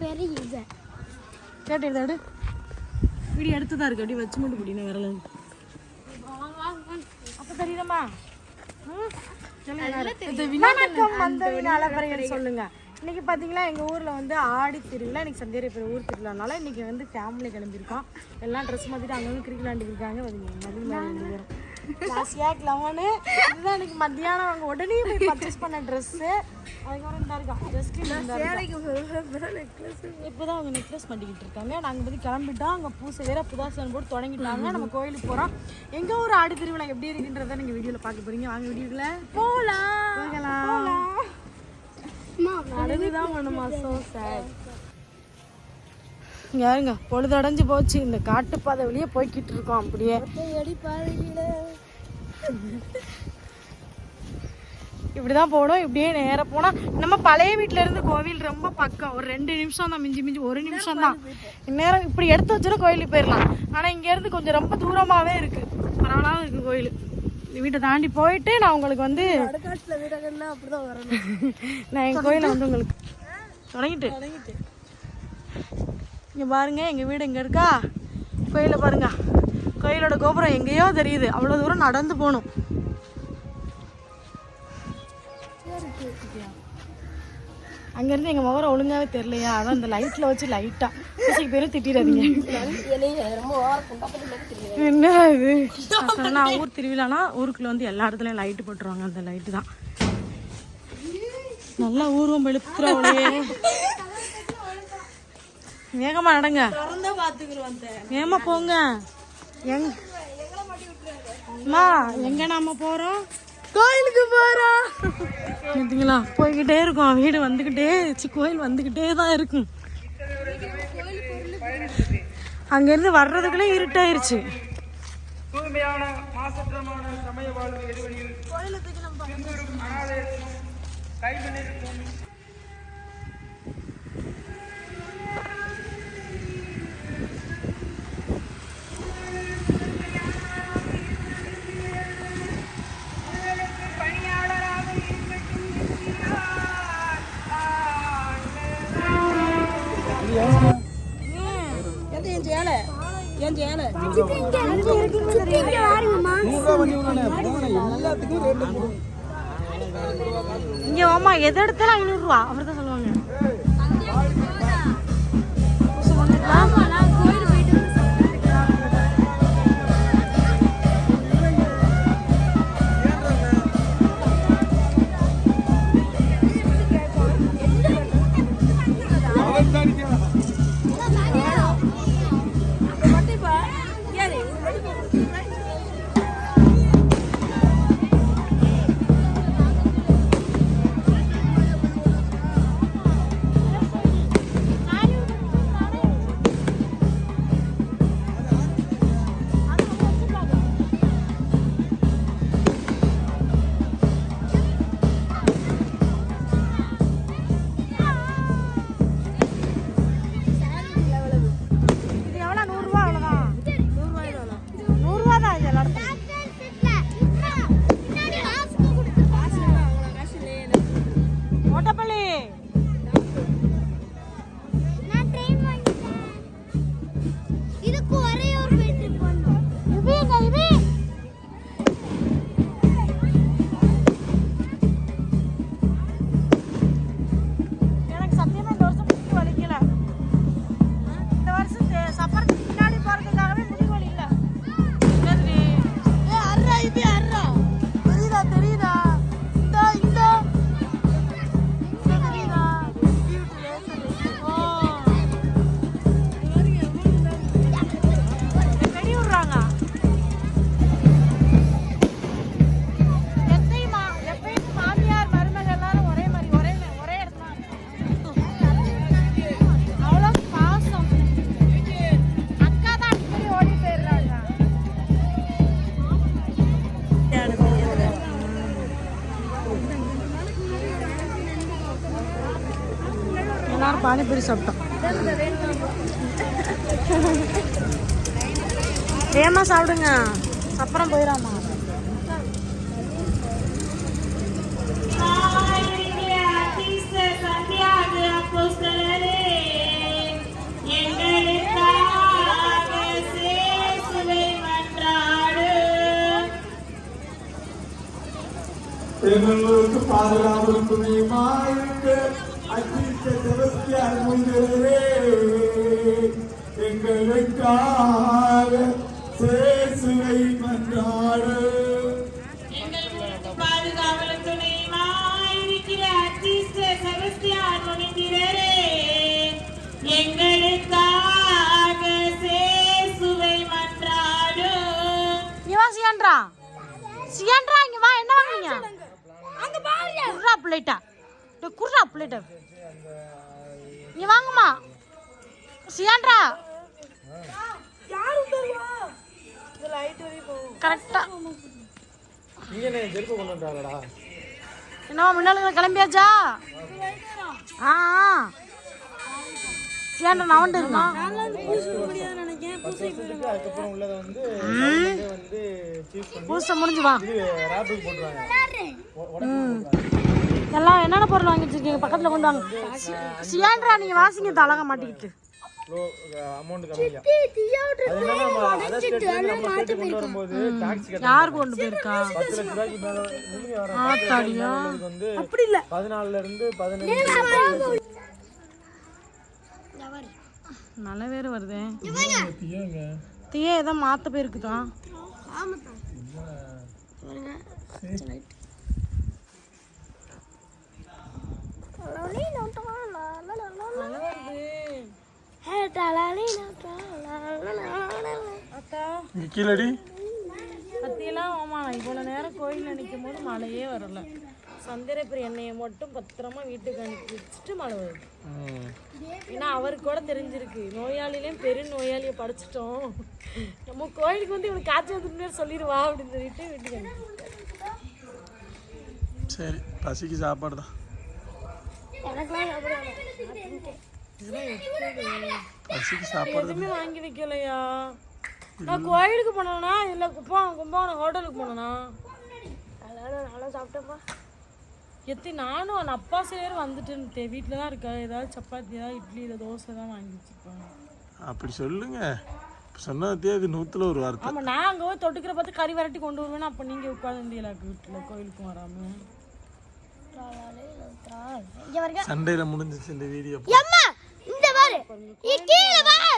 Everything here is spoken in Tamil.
பெரிய கேட்டு எடுத்தாடு வீடியோ எடுத்துதான் இருக்கு. அப்படியே வச்சு மட்டும் பிடிக்கணும் விரல அப்ப தெரியுதம்மா ம்? சொல்லுங்க. இது வணக்கம் வந்தவின் அலப்பறைகள் சொல்லுங்க. இன்னைக்கு பார்த்தீங்களா எங்கள் ஊரில் வந்து ஆடி திருவிழா இன்னைக்கு சந்தேரி ஊர் திருவிழானால இன்னைக்கு வந்து ஃபேமிலி கிளம்பியிருக்கோம். எல்லாம் ட்ரெஸ் மாற்றிட்டு அங்கங்கே கிரிக்கெட் விளாண்டுருக்காங்க கிளாஸியாக லெவனு இதுதான் இன்னைக்கு மத்தியானம். அவங்க உடனே போய் பர்ச்சேஸ் பண்ண ட்ரெஸ்ஸு அதுக்கப்புறம் இந்த இருக்கா? ஜஸ்ட் இப்போதான் அவங்க நெக்லஸ் பண்ணிக்கிட்டு இருக்காங்க. நாங்கள் வந்து கிளம்பிட்டோம். அங்கே பூசை வேற புதாசனம் போட்டு தொடங்கிட்டாங்க. நம்ம கோயிலுக்கு போகிறோம் எங்கள் ஊர் ஆடி திருவிழா எப்படி இருக்குன்றதை நீங்கள் வீடியோவில் பார்க்க போறீங்க. வாங்க வீடியோக்குள்ள போகலாம். போகலாம். அழகுதான் பண்ணுமா ஸோ சேட் யாருங்க பொழுது அடைஞ்சு போச்சு. இந்த காட்டுப்பாதை வழியே போய்கிட்டு இருக்கோம் அப்படியே. இப்படிதான் போகணும் இப்படியே நேரா போனா நம்ம பழைய வீட்ல இருந்து கோவில் ரொம்ப பக்கம். ஒரு ரெண்டு நிமிஷம் தான் மிஞ்சி மிஞ்சி ஒரு நிமிஷம் தான். நேரம் இப்படி எடுத்து வச்சுட்டு கோயிலுக்கு போயிடலாம் ஆனா இங்க இருந்து கொஞ்சம் ரொம்ப தூரமாவே இருக்கு. பரவாயில்லாம இருக்கு கோயில். வீட்டை தாண்டி போயிட்டு நான் உங்களுக்கு வந்து நான் என் கோயிலை வந்து உங்களுக்கு தொடங்கிட்டு. இங்கே பாருங்கள் எங்கள் வீடு இங்கே இருக்கா? கோயிலை பாருங்க. கோயிலோட கோபுரம் எங்கேயோ தெரியுது. அவ்வளோ தூரம் நடந்து போகணும். அங்கேருந்து எங்கள் முகரம் ஒழுங்காகவே தெரியலையா? அதான் இந்த லைட்டில் வச்சு லைட்டாக பூசைக்கு பேரும் திட்டிடாதீங்க. என்ன இது? நான் ஊர் திருவிழானா ஊருக்குள்ள வந்து எல்லா இடத்துலையும் லைட்டு போட்டுருவாங்க. அந்த லைட்டு தான். நல்லா ஊர்வம் வெளுத்துறவளையே வேகமா நடங்க. வேகமா போங்க. எங்க அம்மா எங்க நாம போறோம்? கோயிலுக்கு போறோம். பார்த்தீங்களா போய்கிட்டே இருக்கோம். வீடு வந்துகிட்டே சி கோயில் வந்துகிட்டே தான் இருக்கும். அங்கேருந்து வர்றதுக்குள்ளே இருட்டாயிருச்சு. தூய்மையான மாசற்றமான சமய வாழ்வு எதிர்வழியில் பின்வரும் இங்க ஆமா எது எடுத்தாலும் ஐநூறுரூவா. அவர் தான் சொல்லுவாங்க பானிபூரி சாப்பிட்டோம். ஏமா சாப்பிடுங்க? அப்புறம் போயிடாமா பெருமளவுக்கு பாதுகாப்பு துணையுமா இருக்கு அச்சித்த செபஸ்தியார் முன்னரே எங்களுக்காக சேசுவை மன்றாடு. பாதுகாவலும் துணையுமாயிருக்கிற அச்சிஷ்ட செபஸ்தியார் முனிந்திரரே எங்களுக்காக சேசுவை சியான்றா சியான்றா இங்க வா. என்ன வாங்குறீங்க அங்க பாருங்க. டேய் குர்ரா பிளேட்டா. இங்க வாங்கம்மா. சியான்றா. கரெக்டா. என்னவா முன்னால கிளம்பியாச்சா? ஆ நான் வந்துட்டு இருக்கான். பூசை முடிஞ்சு வா. எல்லாம் என்னென்ன பொருள் வாங்கி வச்சிருக்கீங்க பக்கத்துல கொண்டு வாங்க. சியான்றா நீங்க வாசிங்க தலக மாட்டிக்கிட்டு. கொண்டு வரும்போது டாக்ஸ் கட்டணும். யார் கொண்டு போயிருக்கா? ஆத்தாடியா? அப்படி இல்ல. பதினாலுல இருந்து பதினஞ்சு மழை வேறு வருதே. தீய ஏதோ மாத்த போயிருக்குதான் கீழடி. பத்தியெல்லாம் ஆமா நான் இவ்வளோ நேரம் கோயிலில் நிற்கும் போது மழையே வரல. சந்திரப்பிரி எண்ணெயை மட்டும் பத்திரமா வீட்டுக்கு அனுப்பி வச்சுட்டு மழை வருது ஏன்னா அவருக்கு கூட தெரிஞ்சிருக்கு. நோயாளிலையும் பெரு நோயாளியை படிச்சிட்டோம். நம்ம கோயிலுக்கு வந்து இவனுக்கு காய்ச்சல் வந்துட்டு சொல்லிடுவா அப்படின்னு சொல்லிட்டு வீட்டுக்கு அனுப்பி சரி பசிக்கு சாப்பாடு தான் பசிக்கு சாப்பாடு எதுவுமே வாங்கி வைக்கலையா? நான் கோயிலுக்கு போனேன்னா இல்லை கும்பகோணம் கும்பகோணம் ஹோட்டலுக்கு போனேனா? நல்லா சாப்பிட்டப்பா எத்தி நானும் அந்த அப்பா சேர் வந்துட்டு வீட்டில் தான் இருக்கா ஏதாவது சப்பாத்தி ஏதாவது இட்லி இல்லை தோசை தான் வாங்கி வச்சுருப்பேன் அப்படி சொல்லுங்க. சொன்னதே அது நூத்துல ஒரு வார்த்தை. ஆமாம் நான் அங்கே போய் தொட்டுக்கிற பார்த்து கறி வரட்டி கொண்டு வருவேன். அப்போ நீங்கள் உட்காந்துருந்தீங்களாக்கு வீட்டில் கோயிலுக்கும் வராமல் சண்டையில முடிஞ்சிச்சு இந்த வீடியோ அம்மா இந்த பாரு. கீழே பாரு